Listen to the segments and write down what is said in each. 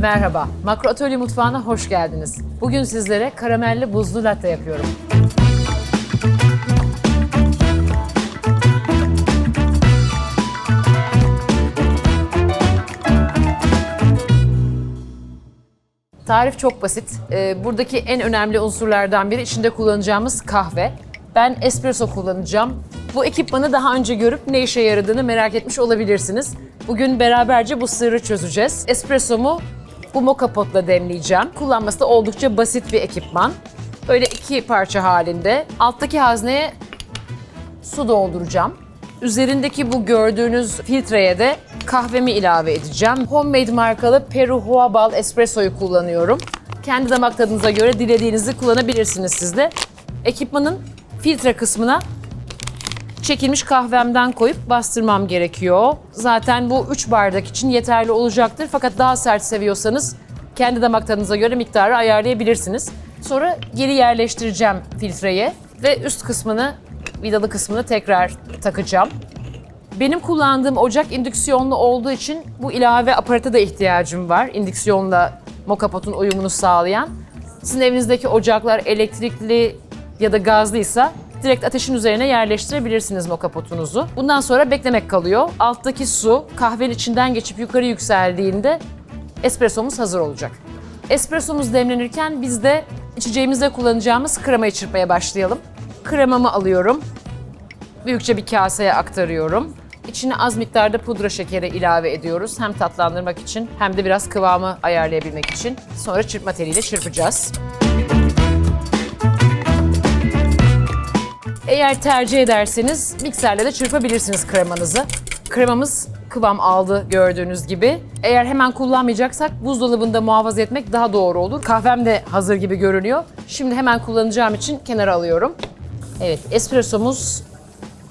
Merhaba, Makro Atölye Mutfağı'na hoş geldiniz. Bugün sizlere karamelli buzlu latte yapıyorum. Tarif çok basit. Ee, buradaki en önemli unsurlardan biri içinde kullanacağımız kahve. Ben espresso kullanacağım. Bu ekipmanı daha önce görüp ne işe yaradığını merak etmiş olabilirsiniz. Bugün beraberce bu sırrı çözeceğiz. Espressomu bu moka potla demleyeceğim. Kullanması da oldukça basit bir ekipman. Böyle iki parça halinde. Alttaki hazneye su dolduracağım. Üzerindeki bu gördüğünüz filtreye de kahvemi ilave edeceğim. Homemade markalı Peru Huabal Espresso'yu kullanıyorum. Kendi damak tadınıza göre dilediğinizi kullanabilirsiniz siz de. Ekipmanın filtre kısmına çekilmiş kahvemden koyup bastırmam gerekiyor. Zaten bu 3 bardak için yeterli olacaktır. Fakat daha sert seviyorsanız kendi damak tadınıza göre miktarı ayarlayabilirsiniz. Sonra geri yerleştireceğim filtreye ve üst kısmını, vidalı kısmını tekrar takacağım. Benim kullandığım ocak indüksiyonlu olduğu için bu ilave aparata da ihtiyacım var. İndüksiyonla mokapotun uyumunu sağlayan. Sizin evinizdeki ocaklar elektrikli ya da gazlıysa direkt ateşin üzerine yerleştirebilirsiniz mokapotunuzu. Bundan sonra beklemek kalıyor. Alttaki su kahvenin içinden geçip yukarı yükseldiğinde espressomuz hazır olacak. Espressomuz demlenirken biz de içeceğimizde kullanacağımız kremayı çırpmaya başlayalım. Kremamı alıyorum. Büyükçe bir kaseye aktarıyorum. İçine az miktarda pudra şekeri ilave ediyoruz. Hem tatlandırmak için hem de biraz kıvamı ayarlayabilmek için. Sonra çırpma teliyle çırpacağız. Eğer tercih ederseniz mikserle de çırpabilirsiniz kremanızı. Kremamız kıvam aldı gördüğünüz gibi. Eğer hemen kullanmayacaksak buzdolabında muhafaza etmek daha doğru olur. Kahvem de hazır gibi görünüyor. Şimdi hemen kullanacağım için kenara alıyorum. Evet, espressomuz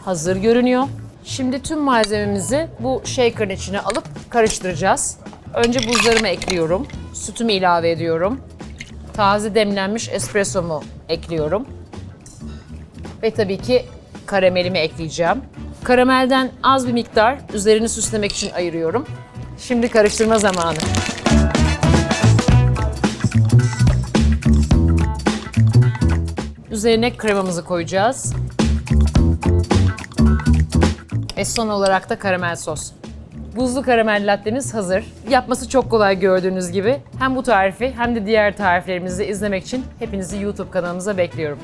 hazır görünüyor. Şimdi tüm malzememizi bu shaker'ın içine alıp karıştıracağız. Önce buzlarımı ekliyorum. Sütümü ilave ediyorum. Taze demlenmiş espressomu ekliyorum. Ve tabii ki karamelimi ekleyeceğim. Karamelden az bir miktar üzerini süslemek için ayırıyorum. Şimdi karıştırma zamanı. Üzerine kremamızı koyacağız. Ve son olarak da karamel sos. Buzlu karamel lattemiz hazır. Yapması çok kolay gördüğünüz gibi. Hem bu tarifi hem de diğer tariflerimizi izlemek için hepinizi YouTube kanalımıza bekliyorum.